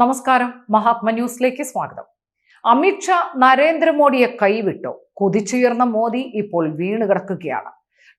നമസ്കാരം. മഹാത്മ ന്യൂസിലേക്ക് സ്വാഗതം. അമിത്ഷാ നരേന്ദ്രമോദിയെ കൈവിട്ടു. കുതിച്ചുയർന്ന മോദി ഇപ്പോൾ വീണ് കിടക്കുകയാണ്.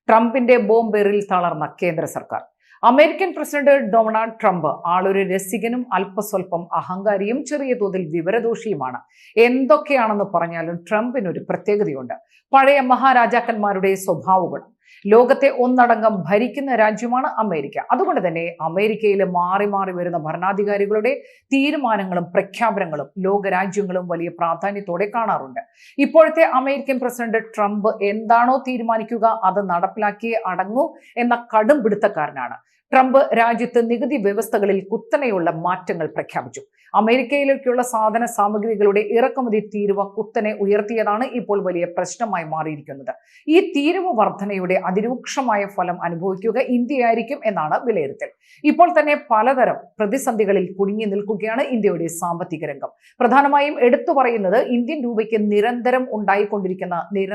ട്രംപിന്റെ ബോംബെറിൽ തളർന്ന കേന്ദ്ര സർക്കാർ. അമേരിക്കൻ പ്രസിഡന്റ് ഡൊണാൾഡ് ട്രംപ് ആളൊരു രസികനും അല്പസ്വല്പം അഹങ്കാരിയും ചെറിയ തോതിൽ വിവരദോഷിയുമാണ്. എന്തൊക്കെയാണെന്ന് പറഞ്ഞാലും ട്രംപിനൊരു പ്രത്യേകതയുണ്ട്. പഴയ മഹാരാജാക്കന്മാരുടെ സ്വഭാവഗുണം ലോകത്തെ ഒന്നടങ്കം ഭരിക്കുന്ന രാജ്യമാണ് അമേരിക്ക. അതുകൊണ്ട് തന്നെ അമേരിക്കയിൽ മാറി മാറി വരുന്ന ഭരണാധികാരികളുടെ തീരുമാനങ്ങളും പ്രഖ്യാപനങ്ങളും ലോകരാജ്യങ്ങളും വലിയ പ്രാധാന്യത്തോടെ കാണാറുണ്ട്. ഇപ്പോഴത്തെ അമേരിക്കൻ പ്രസിഡന്റ് ട്രംപ് എന്താണോ തീരുമാനിക്കുക അത് നടപ്പിലാക്കിയേ അടങ്ങൂ എന്ന കടും പിടുത്തക്കാരനാണ് ട്രംപ് രാജ്യത്ത് നികുതി വ്യവസ്ഥകളിൽ കുത്തനെയുള്ള മാറ്റങ്ങൾ പ്രഖ്യാപിച്ചു. അമേരിക്കയിലേക്കുള്ള സാധന സാമഗ്രികളുടെ ഇറക്കുമതി തീരുവ കുത്തനെ ഉയർത്തിയതാണ് ഇപ്പോൾ വലിയ പ്രശ്നമായി മാറിയിരിക്കുന്നത്. ഈ തീരുവ വർധനയുടെ അതിരൂക്ഷമായ ഫലം അനുഭവിക്കുക ഇന്ത്യയായിരിക്കും എന്നാണ് വിലയിരുത്തൽ. ഇപ്പോൾ തന്നെ പലതരം പ്രതിസന്ധികളിൽ കുടുങ്ങി നിൽക്കുകയാണ് ഇന്ത്യയുടെ സാമ്പത്തിക രംഗം. പ്രധാനമായും എടുത്തു പറയുന്നത് ഇന്ത്യൻ രൂപയ്ക്ക് നിരന്തരം ഉണ്ടായിക്കൊണ്ടിരിക്കുന്ന നിര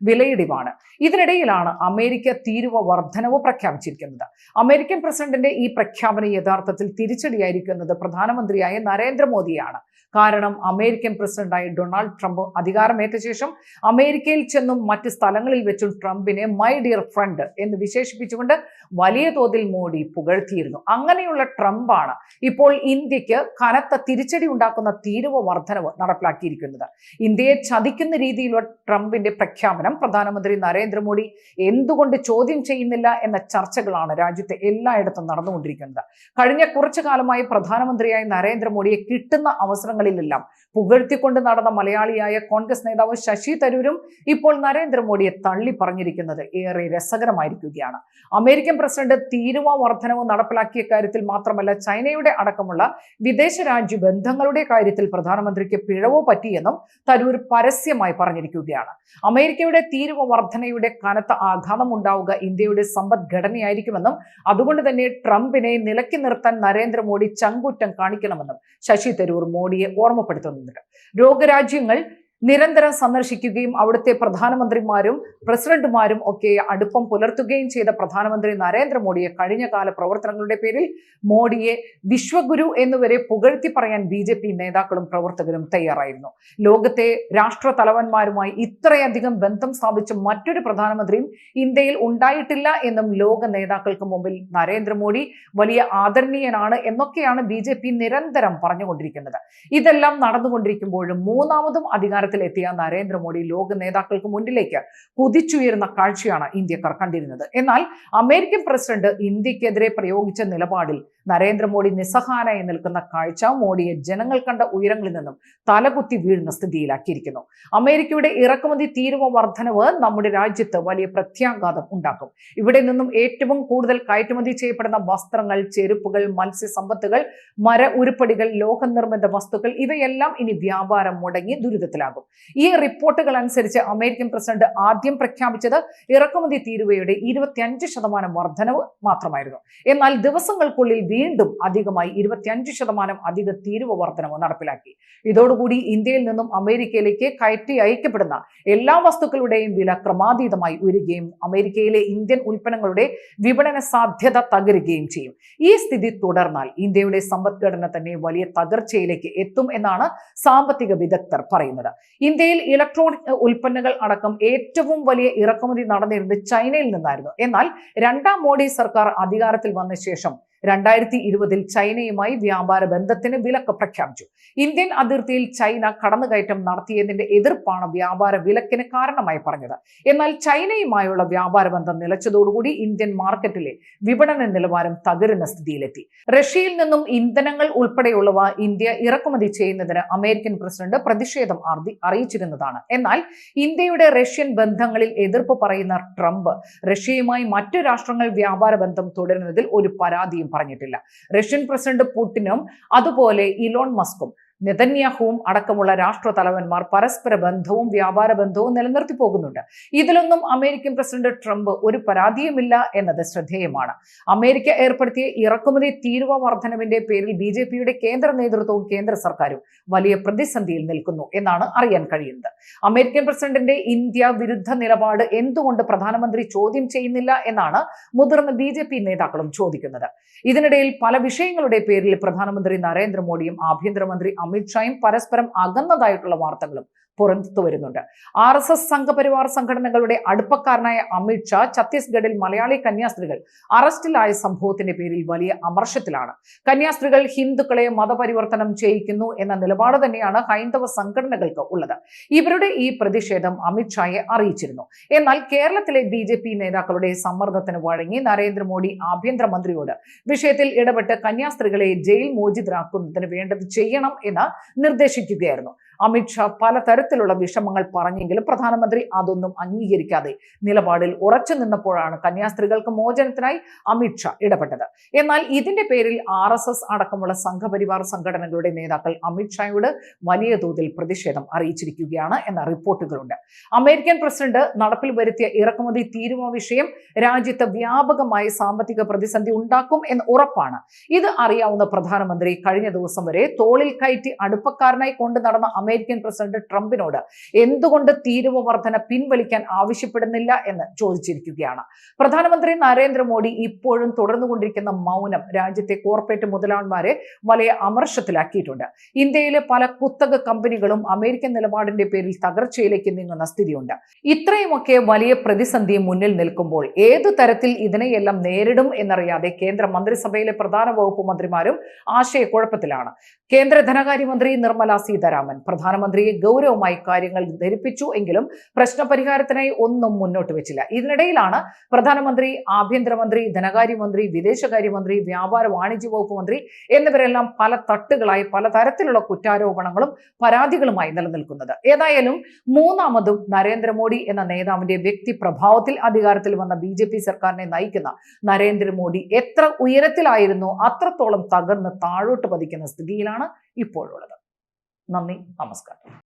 വിലയിടിവാണ്. ഇതിനിടയിലാണ് അമേരിക്ക തീരുവ വർധനവ് പ്രഖ്യാപിച്ചിരിക്കുന്നത്. അമേരിക്കൻ പ്രസിഡന്റിന്റെ ഈ പ്രഖ്യാപനം യഥാർത്ഥത്തിൽ തിരിച്ചടിയായിരിക്കുന്നത് പ്രധാനമന്ത്രിയായ നരേന്ദ്രമോദിയാണ്. കാരണം അമേരിക്കൻ പ്രസിഡന്റായി ഡൊണാൾഡ് ട്രംപ് അധികാരമേറ്റ ശേഷം അമേരിക്കയിൽ ചെന്നും മറ്റ് സ്ഥലങ്ങളിൽ വെച്ചും ട്രംപിനെ മൈ ഡിയർ ഫ്രണ്ട് എന്ന് വിശേഷിപ്പിച്ചുകൊണ്ട് വലിയ തോതിൽ മോഡി പുകഴ്ത്തിയിരുന്നു. അങ്ങനെയുള്ള ട്രംപാണ് ഇപ്പോൾ ഇന്ത്യയ്ക്ക് കനത്ത തിരിച്ചടി ഉണ്ടാക്കുന്ന തീരുവ വർധനവ് നടപ്പിലാക്കിയിരിക്കുന്നത്. ഇന്ത്യയെ ചതിക്കുന്ന രീതിയിലുള്ള ട്രംപിന്റെ പ്രഖ്യാപനം പ്രധാനമന്ത്രി നരേന്ദ്രമോദി എന്തുകൊണ്ട് ചോദ്യം ചെയ്യുന്നില്ല എന്ന ചർച്ചകളാണ് രാജ്യത്തെ എല്ലായിടത്തും നടന്നുകൊണ്ടിരിക്കുന്നത്. കഴിഞ്ഞ കുറച്ചു കാലമായി പ്രധാനമന്ത്രിയായ നരേന്ദ്രമോദിയെ കിട്ടുന്ന അവസരങ്ങളിലെല്ലാം പുകഴ്ത്തിക്കൊണ്ട് നടന്ന മലയാളിയായ കോൺഗ്രസ് നേതാവ് ശശി തരൂരും ഇപ്പോൾ നരേന്ദ്രമോദിയെ തള്ളി പറഞ്ഞിരിക്കുന്നത് ഏറെ രസകരമായിരിക്കുകയാണ്. അമേരിക്കൻ പ്രസിഡന്റ് തീരുവ വർധനവ് നടപ്പിലാക്കിയ കാര്യത്തിൽ മാത്രമല്ല ചൈനയുടെ അടക്കമുള്ള വിദേശ രാജ്യ ബന്ധങ്ങളുടെ കാര്യത്തിൽ പ്രധാനമന്ത്രിക്ക് പിഴവോ പറ്റിയെന്നും തരൂർ പരസ്യമായി പറഞ്ഞിരിക്കുകയാണ്. അമേരിക്കയുടെ തീരുവ വർധനയുടെ കനത്ത ആഘാതം ഉണ്ടാവുക ഇന്ത്യയുടെ സമ്പദ്ഘടനയായിരിക്കുമെന്നും അതുകൊണ്ട് തന്നെ ട്രംപിനെ നിലക്കി നിർത്താൻ നരേന്ദ്രമോദി ചങ്കുറ്റം കാണിക്കണമെന്നും ശശി തരൂർ മോഡിയെ ഓർമ്മപ്പെടുത്തുന്നുണ്ട്. ലോകരാജ്യങ്ങൾ നിരന്തരം സന്ദർശിക്കുകയും അവിടുത്തെ പ്രധാനമന്ത്രിമാരും പ്രസിഡന്റുമാരും ഒക്കെ അടുപ്പം പുലർത്തുകയും ചെയ്ത പ്രധാനമന്ത്രി നരേന്ദ്രമോദിയെ കഴിഞ്ഞ കാല പ്രവർത്തനങ്ങളുടെ പേരിൽ മോഡിയെ വിശ്വഗുരു എന്നുവരെ പുകഴ്ത്തി പറയാൻ ബി ജെ പി നേതാക്കളും പ്രവർത്തകരും തയ്യാറായിരുന്നു. ലോകത്തെ രാഷ്ട്ര തലവന്മാരുമായി ഇത്രയധികം ബന്ധം സ്ഥാപിച്ച മറ്റൊരു പ്രധാനമന്ത്രിയും ഇന്ത്യയിൽ ഉണ്ടായിട്ടില്ല എന്നും ലോക നേതാക്കൾക്ക് മുമ്പിൽ നരേന്ദ്രമോദി വലിയ ആദരണീയനാണ് എന്നൊക്കെയാണ് ബി നിരന്തരം പറഞ്ഞുകൊണ്ടിരിക്കുന്നത്. ഇതെല്ലാം നടന്നുകൊണ്ടിരിക്കുമ്പോഴും മൂന്നാമതും അധികാരത്തിൽ എത്തിയ നരേന്ദ്രമോദി ലോക നേതാക്കൾക്ക് മുന്നിലേക്ക് കുതിച്ചുയരുന്ന കാഴ്ചയാണ് ഇന്ത്യക്കാർ കണ്ടിരുന്നത്. എന്നാൽ അമേരിക്കൻ പ്രസിഡന്റ് ഇന്ത്യക്കെതിരെ പ്രയോഗിച്ച നിലപാടിൽ നരേന്ദ്രമോദി നിസ്സഹായനായി നിൽക്കുന്ന കാഴ്ച മോഡിയെ ജനങ്ങൾ കണ്ട ഉയരങ്ങളിൽ നിന്നും തലകുത്തി വീഴുന്ന സ്ഥിതിയിലാക്കിയിരിക്കുന്നു. അമേരിക്കയുടെ ഇറക്കുമതി തീരുവ വർധനവ് നമ്മുടെ രാജ്യത്ത് വലിയ പ്രത്യാഘാതം ഉണ്ടാക്കും. ഇവിടെ നിന്നും ഏറ്റവും കൂടുതൽ കയറ്റുമതി ചെയ്യപ്പെടുന്ന വസ്ത്രങ്ങൾ ചെരുപ്പുകൾ മത്സ്യസമ്പത്തുകൾ മര ഉരുപ്പടികൾ ലോഹനിർമ്മിത വസ്തുക്കൾ ഇവയെല്ലാം ഇനി വ്യാപാരം മുടങ്ങി ദുരിതത്തിലാകും. ഈ റിപ്പോർട്ടുകൾ അനുസരിച്ച് അമേരിക്കൻ പ്രസിഡന്റ് ആദ്യം പ്രഖ്യാപിച്ചത് ഇറക്കുമതി തീരുവയുടെ ഇരുപത്തിയഞ്ച് ശതമാനം വർധനവ് മാത്രമായിരുന്നു. എന്നാൽ ദിവസങ്ങൾക്കുള്ളിൽ വീണ്ടും അധികമായി ഇരുപത്തിയഞ്ച് ശതമാനം അധിക തീരുവ വർധനവ് നടപ്പിലാക്കി. ഇതോടുകൂടി ഇന്ത്യയിൽ നിന്നും അമേരിക്കയിലേക്ക് കയറ്റി അയക്കപ്പെടുന്ന എല്ലാ വസ്തുക്കളുടെയും വില ക്രമാതീതമായി ഉയരുകയും അമേരിക്കയിലെ ഇന്ത്യൻ ഉൽപ്പന്നങ്ങളുടെ വിപണന സാധ്യത തകരുകയും ചെയ്യും. ഈ സ്ഥിതി തുടർന്നാൽ ഇന്ത്യയുടെ സമ്പദ്ഘടന തന്നെ വലിയ തകർച്ചയിലേക്ക് എത്തും എന്നാണ് സാമ്പത്തിക വിദഗ്ധർ പറയുന്നത്. ഇന്ത്യയിൽ ഇലക്ട്രോണിക് ഉൽപ്പന്നങ്ങൾ അടക്കം ഏറ്റവും വലിയ ഇറക്കുമതി നടന്നിരുന്നത് ചൈനയിൽ നിന്നായിരുന്നു. എന്നാൽ രണ്ടാം മോഡി സർക്കാർ അധികാരത്തിൽ വന്ന ശേഷം രണ്ടായിരത്തി ഇരുപതിൽ ചൈനയുമായി വ്യാപാര ബന്ധത്തിന് വിലക്ക് പ്രഖ്യാപിച്ചു. ഇന്ത്യൻ അതിർത്തിയിൽ ചൈന കടന്നുകയറ്റം നടത്തിയതിന്റെ എതിർപ്പാണ് വ്യാപാര വിലക്കിന് കാരണമായി പറഞ്ഞത്. എന്നാൽ ചൈനയുമായുള്ള വ്യാപാര ബന്ധം നിലച്ചതോടുകൂടി ഇന്ത്യൻ മാർക്കറ്റിലെ വിപണന നിലവാരം തകരുന്ന സ്ഥിതിയിലെത്തി. റഷ്യയിൽ നിന്നും ഇന്ധനങ്ങൾ ഉൾപ്പെടെയുള്ളവ ഇന്ത്യ ഇറക്കുമതി ചെയ്യുന്നതിന് അമേരിക്കൻ പ്രസിഡന്റ് പ്രതിഷേധം അറിയിച്ചിരുന്നതാണ്. എന്നാൽ ഇന്ത്യയുടെ റഷ്യൻ ബന്ധങ്ങളിൽ എതിർപ്പ് പറയുന്ന ട്രംപ് റഷ്യയുമായി മറ്റു രാഷ്ട്രങ്ങൾ വ്യാപാര ബന്ധം തുടരുന്നതിൽ ഒരു പരാതിയും പറഞ്ഞിട്ടില്ല. റഷ്യൻ പ്രസിഡന്റ് പുടിനും അതുപോലെ ഇലോൺ മസ്കും. നെതന്യാഹുവും അടക്കമുള്ള രാഷ്ട്ര തലവന്മാർ പരസ്പര ബന്ധവും വ്യാപാര ബന്ധവും നിലനിർത്തി പോകുന്നുണ്ട്. ഇതിലൊന്നും അമേരിക്കൻ പ്രസിഡന്റ് ട്രംപ് ഒരു പരാതിയുമില്ല എന്നത് ശ്രദ്ധേയമാണ്. അമേരിക്ക ഏർപ്പെടുത്തിയ ഇറക്കുമതി തീരുവ വർധനവിന്റെ പേരിൽ ബി ജെ പിയുടെ കേന്ദ്ര നേതൃത്വവും കേന്ദ്ര സർക്കാരും വലിയ പ്രതിസന്ധിയിൽ നിൽക്കുന്നു എന്നാണ് അറിയാൻ കഴിയുന്നത്. അമേരിക്കൻ പ്രസിഡന്റിന്റെ ഇന്ത്യ വിരുദ്ധ നിലപാട് എന്തുകൊണ്ട് പ്രധാനമന്ത്രി ചോദ്യം ചെയ്യുന്നില്ല എന്നാണ് മുതിർന്ന ബി ജെ പി നേതാക്കളും ചോദിക്കുന്നത്. ഇതിനിടയിൽ പല വിഷയങ്ങളുടെ പേരിൽ പ്രധാനമന്ത്രി നരേന്ദ്രമോദിയും ആഭ്യന്തരമന്ത്രി അമിത്ഷായും പരസ്പരം അകന്നതായിട്ടുള്ള വാർത്തകളും പുറത്തു വരുന്നുണ്ട്. ആർ എസ് എസ് സംഘപരിവാർ സംഘടനകളുടെ അടുപ്പക്കാരനായ അമിത് ഷാ ഛത്തീസ്ഗഡിൽ മലയാളി കന്യാസ്ത്രീകൾ അറസ്റ്റിലായ സംഭവത്തിന്റെ പേരിൽ വലിയ അമർഷത്തിലാണ്. കന്യാസ്ത്രീകൾ ഹിന്ദുക്കളെ മതപരിവർത്തനം ചെയ്യിക്കുന്നു എന്ന നിലപാട് തന്നെയാണ് ഹൈന്ദവ സംഘടനകൾക്ക് ഉള്ളത്. ഇവരുടെ ഈ പ്രതിഷേധം അമിത്ഷായെ അറിയിച്ചിരുന്നു. എന്നാൽ കേരളത്തിലെ ബി ജെ പി നേതാക്കളുടെ സമ്മർദ്ദത്തിന് വഴങ്ങി നരേന്ദ്രമോദി ആഭ്യന്തരമന്ത്രിയോട് വിഷയത്തിൽ ഇടപെട്ട് കന്യാസ്ത്രീകളെ ജയിൽ മോചിതരാക്കുന്നതിന് വേണ്ടത് ചെയ്യണം എന്ന് നിർദ്ദേശിക്കുകയായിരുന്നു. അമിത്ഷാ പലതരത്തിലുള്ള വിഷമങ്ങൾ പറഞ്ഞെങ്കിലും പ്രധാനമന്ത്രി അതൊന്നും അംഗീകരിക്കാതെ നിലപാടിൽ ഉറച്ചു നിന്നപ്പോഴാണ് കന്യാസ്ത്രീകൾക്ക് മോചനത്തിനായി അമിത്ഷാ ഇടപെട്ടത്. എന്നാൽ ഇതിന്റെ പേരിൽ ആർ അടക്കമുള്ള സംഘപരിവാർ സംഘടനകളുടെ നേതാക്കൾ അമിത്ഷായോട് വലിയ തോതിൽ പ്രതിഷേധം അറിയിച്ചിരിക്കുകയാണ് എന്ന റിപ്പോർട്ടുകളുണ്ട്. അമേരിക്കൻ പ്രസിഡന്റ് നടപ്പിൽ വരുത്തിയ ഇറക്കുമതി തീരുവ വിഷയം രാജ്യത്ത് വ്യാപകമായ സാമ്പത്തിക പ്രതിസന്ധി ഉണ്ടാക്കും എന്ന് ഉറപ്പാണ്. ഇത് അറിയാവുന്ന പ്രധാനമന്ത്രി കഴിഞ്ഞ ദിവസം വരെ തോളിൽ കയറ്റി അടുപ്പക്കാരനായി കൊണ്ടു നടന്ന അമേരിക്കൻ പ്രസിഡന്റ് ട്രംപിനോട് എന്തുകൊണ്ട് തീരുവ വർധന പിൻവലിക്കാൻ ആവശ്യപ്പെടുന്നില്ല എന്ന് ചോദിച്ചിരിക്കുകയാണ്. പ്രധാനമന്ത്രി നരേന്ദ്രമോദി ഇപ്പോഴും തുടർന്നുകൊണ്ടിരിക്കുന്ന മൗനം രാജ്യത്തെ കോർപ്പറേറ്റ് മുതലാളിമാരെ വലിയ അമർഷത്തിലാക്കിയിട്ടുണ്ട്. ഇന്ത്യയിലെ പല കുത്തക കമ്പനികളും അമേരിക്കൻ നിലപാടിന്റെ പേരിൽ തകർച്ചയിലേക്ക് നീങ്ങുന്ന സ്ഥിതിയുണ്ട്. ഇത്രയുമൊക്കെ വലിയ പ്രതിസന്ധി മുന്നിൽ നിൽക്കുമ്പോൾ ഏതു തരത്തിൽ ഇതിനെയെല്ലാം നേരിടും എന്നറിയാതെ കേന്ദ്ര മന്ത്രിസഭയിലെ പ്രധാന വകുപ്പ് മന്ത്രിമാരും ആശയക്കുഴപ്പത്തിലാണ്. കേന്ദ്ര ധനകാര്യമന്ത്രി നിർമ്മല സീതാരാമൻ പ്രധാനമന്ത്രിയെ ഗൗരവമായി കാര്യങ്ങൾ ധരിപ്പിച്ചു എങ്കിലും പ്രശ്നപരിഹാരത്തിനായി ഒന്നും മുന്നോട്ട് വെച്ചില്ല. ഇതിനിടയിലാണ് പ്രധാനമന്ത്രി ആഭ്യന്തരമന്ത്രി ധനകാര്യമന്ത്രി വിദേശകാര്യമന്ത്രി വ്യാപാര വാണിജ്യ വകുപ്പ് മന്ത്രി എന്നിവരെല്ലാം പല തട്ടുകളായി പലതരത്തിലുള്ള കുറ്റാരോപണങ്ങളും പരാതികളുമായി നിലനിൽക്കുന്നത്. ഏതായാലും മൂന്നാമതും നരേന്ദ്രമോദി എന്ന നേതാവിന്റെ വ്യക്തി പ്രഭാവത്തിൽ അധികാരത്തിൽ വന്ന ബി ജെ പി സർക്കാരിനെ നയിക്കുന്ന നരേന്ദ്രമോദി എത്ര ഉയരത്തിലായിരുന്നു അത്രത്തോളം തകർന്ന് താഴോട്ട് പതിക്കുന്ന സ്ഥിതിയിലാണ് ഇപ്പോഴുള്ളത്. നന്ദി നമസ്കാരം.